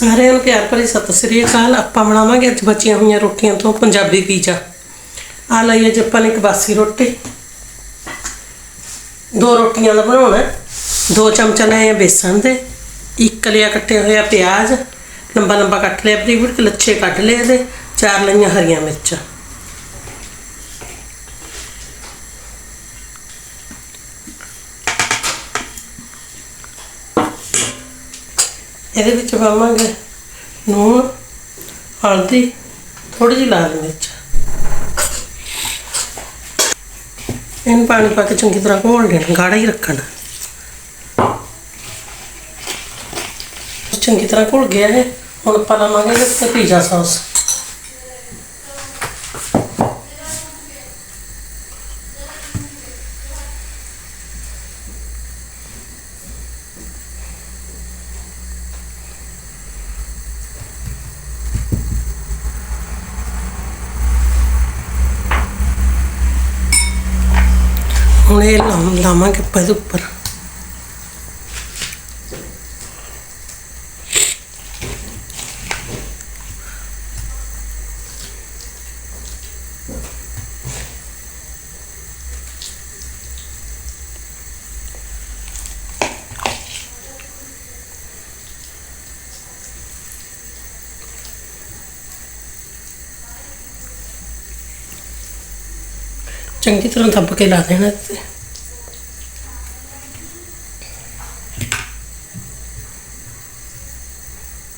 ਸਾਰਿਆਂ ਨੂੰ ਪਿਆਰ ਭਰੀ ਸਤਿ ਸ੍ਰੀ ਅਕਾਲ। ਆਪਾਂ ਬਣਾਵਾਂਗੇ ਅੱਜ ਬਚੀਆਂ ਹੋਈਆਂ ਰੋਟੀਆਂ ਤੋਂ ਪੰਜਾਬੀ ਪੀਜ਼ਾ। ਆ ਲਈ ਅੱਜ ਆਪਾਂ ਨੇ ਇੱਕ ਬਾਸੀ ਰੋਟੀ। ਦੋ ਰੋਟੀਆਂ ਦਾ ਬਣਾਉਣਾ ਦੋ ਚਮਚ ਲਏ ਆ ਬੇਸਣ ਦੇ। ਇੱਕ ਲਿਆ ਕੱਟਿਆ ਹੋਇਆ ਪਿਆਜ਼। ਲੰਬਾ ਲੰਬਾ ਕੱਟ ਲਿਆ ਬਰੀਕ ਬਰੀਕ ਲੱਛੇ ਕੱਢ ਲਏ ਇਹਦੇ। ਚਾਰ ਲਈਆਂ ਹਰੀਆਂ ਮਿਰਚਾਂ। ਇਹਦੇ ਵਿੱਚ ਪਾਵਾਂਗੇ ਨੂਣ, ਹਲਦੀ ਥੋੜੀ ਜਿਹੀ ਲਾਲ ਮਿਰਚ। ਇਹਨੂੰ ਪਾਣੀ ਪਾ ਕੇ ਚੰਗੀ ਤਰ੍ਹਾਂ ਘੋਲ ਲੈਣਾ, ਗਾੜਾ ਹੀ ਰੱਖਣਾ। ਚੰਗੀ ਤਰ੍ਹਾਂ ਘੁਲ ਗਿਆ ਇਹ, ਹੁਣ ਆਪਾਂ ਲਾਵਾਂਗੇ ਇਹਦੇ ਪੀਜ਼ਾ ਸੌਸ। ਹੁਣ ਇਹ ਲਾ- ਚੰਗੀ ਤਰ੍ਹਾਂ ਦੱਬ ਕੇ ਲਾ ਦੇਣਾ ਤੇ।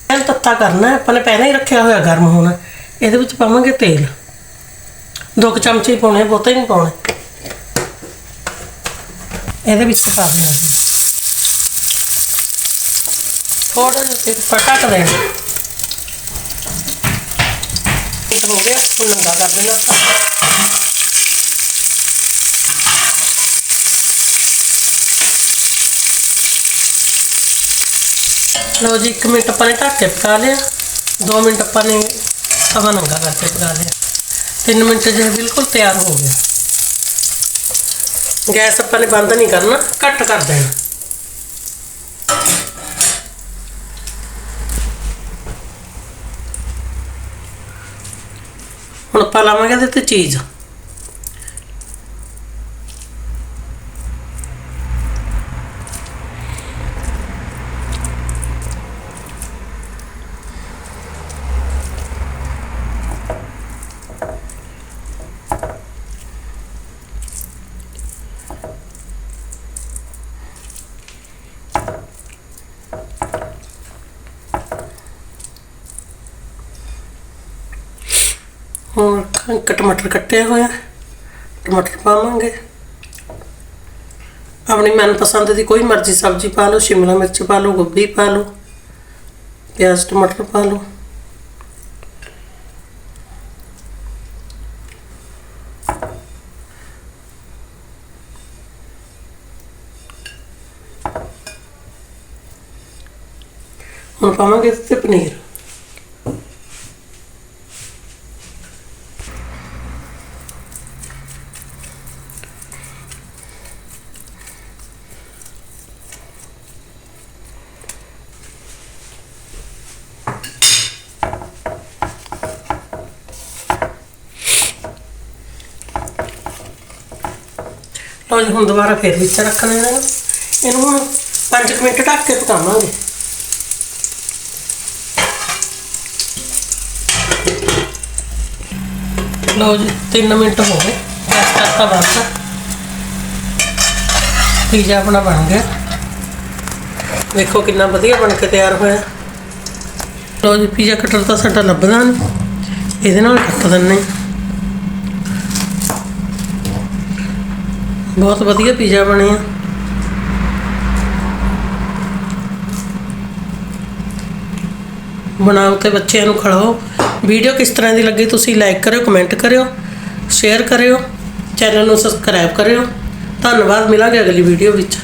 ਤੇਲ ਤੱਤਾ ਕਰਨਾ, ਆਪਾਂ ਨੇ ਪਹਿਲਾਂ ਹੀ ਰੱਖਿਆ ਹੋਇਆ ਗਰਮ ਹੋਣਾ। ਇਹਦੇ ਵਿੱਚ ਪਾਵਾਂਗੇ ਤੇਲ। ਦੋ ਕੁ ਚਮਚੇ ਪਾਉਣੇ, ਬਹੁਤਾ ਹੀ ਨਹੀਂ ਪਾਉਣਾ। ਇਹਦੇ ਵਿੱਚ ਪਾ ਦੇਣਾ ਅਸੀਂ। ਥੋੜਾ ਜਿਹਾ ਤੇਲ ਪਟਕ ਦੇਣਾ। ਇਹ ਹੋ ਗਿਆ ਹੁਣ ਨੰਗਾ ਕਰ ਦੇਣਾ ਲਓ ਜੀ 1 ਮਿੰਟ ਆਪਾਂ ਨੇ ਢੱਕ ਕੇ ਪਕਾ ਲਿਆ 2 ਮਿੰਟ ਆਪਾਂ ਨੇ ਤਵਾ ਨੰਗਾ ਕਰਕੇ ਪਕਾ ਲਿਆ। 3 ਮਿੰਟ ਜੇ ਬਿਲਕੁਲ ਤਿਆਰ ਹੋ ਗਿਆ ਗੈਸ ਆਪਾਂ ਨੇ ਬੰਦ ਨਹੀਂ ਕਰਨਾ, ਘੱਟ ਕਰ ਦੇਣਾ। ਹੁਣ ਆਪਾਂ ਲਾਵਾਂਗੇ ਇਹਦੇ ਤੇ ਚੀਜ਼। ਹੁਣ ਇੱਕ ਟਮਾਟਰ ਕੱਟਿਆ ਹੋਇਆ ਟਮਾਟਰ ਪਾਵਾਂਗੇ। ਆਪਣੀ ਮਨਪਸੰਦ ਦੀ ਕੋਈ ਮਰਜ਼ੀ ਸਬਜ਼ੀ ਪਾ ਲਓ, ਸ਼ਿਮਲਾ ਮਿਰਚ ਪਾ ਲਓ, ਗੋਭੀ ਪਾ ਲਓ, ਪਿਆਜ਼, ਟਮਾਟਰ ਪਾ ਲਓ। ਹੁਣ ਪਾਵਾਂਗੇ ਇਸ ਤੇ ਪਨੀਰ। ਲਓ ਜੀ, ਹੁਣ ਦੁਬਾਰਾ ਫੇਰ ਵਿੱਚ ਰੱਖ ਲੈਣਾ। ਇਹਨੂੰ ਇਹਨੂੰ ਹੁਣ 5 ਮਿੰਟ ਢੱਕ ਕੇ ਪਕਾਵਾਂਗੇ। ਲਓ ਜੀ 3 ਮਿੰਟ ਹੋ ਗਏ। ਗੈਸ ਕਰਤਾ ਬੰਦ। ਪੀਜ਼ਾ ਆਪਣਾ ਬਣ ਗਿਆ। ਵੇਖੋ ਕਿੰਨਾ ਵਧੀਆ ਬਣ ਕੇ ਤਿਆਰ ਹੋਇਆ। ਲਓ ਜੀ, ਪੀਜ਼ਾ ਕਟਰ ਤਾਂ ਸਾਡਾ ਲੱਭਦਾ ਨਹੀਂ ਇਹਦੇ ਨਾਲ ਕੱਟ ਦਿੰਨੇ ਬਹੁਤ ਵਧੀਆ ਪੀਜ਼ਾ ਬਣਿਆ। ਬਣਾਓ ਤੇ ਬੱਚਿਆਂ ਨੂੰ ਖਿਲਾਓ। ਵੀਡੀਓ ਕਿਸ ਤਰ੍ਹਾਂ ਦੀ ਲੱਗੀ ਤੁਸੀਂ ਲਾਈਕ ਕਰਿਓ ਕਮੈਂਟ ਕਰਿਓ ਸ਼ੇਅਰ ਕਰਿਓ ਚੈਨਲ ਨੂੰ ਸਬਸਕ੍ਰਾਈਬ ਕਰਿਓ। ਧੰਨਵਾਦ, ਮਿਲਾਂਗੇ ਅਗਲੀ ਵੀਡੀਓ ਵਿੱਚ।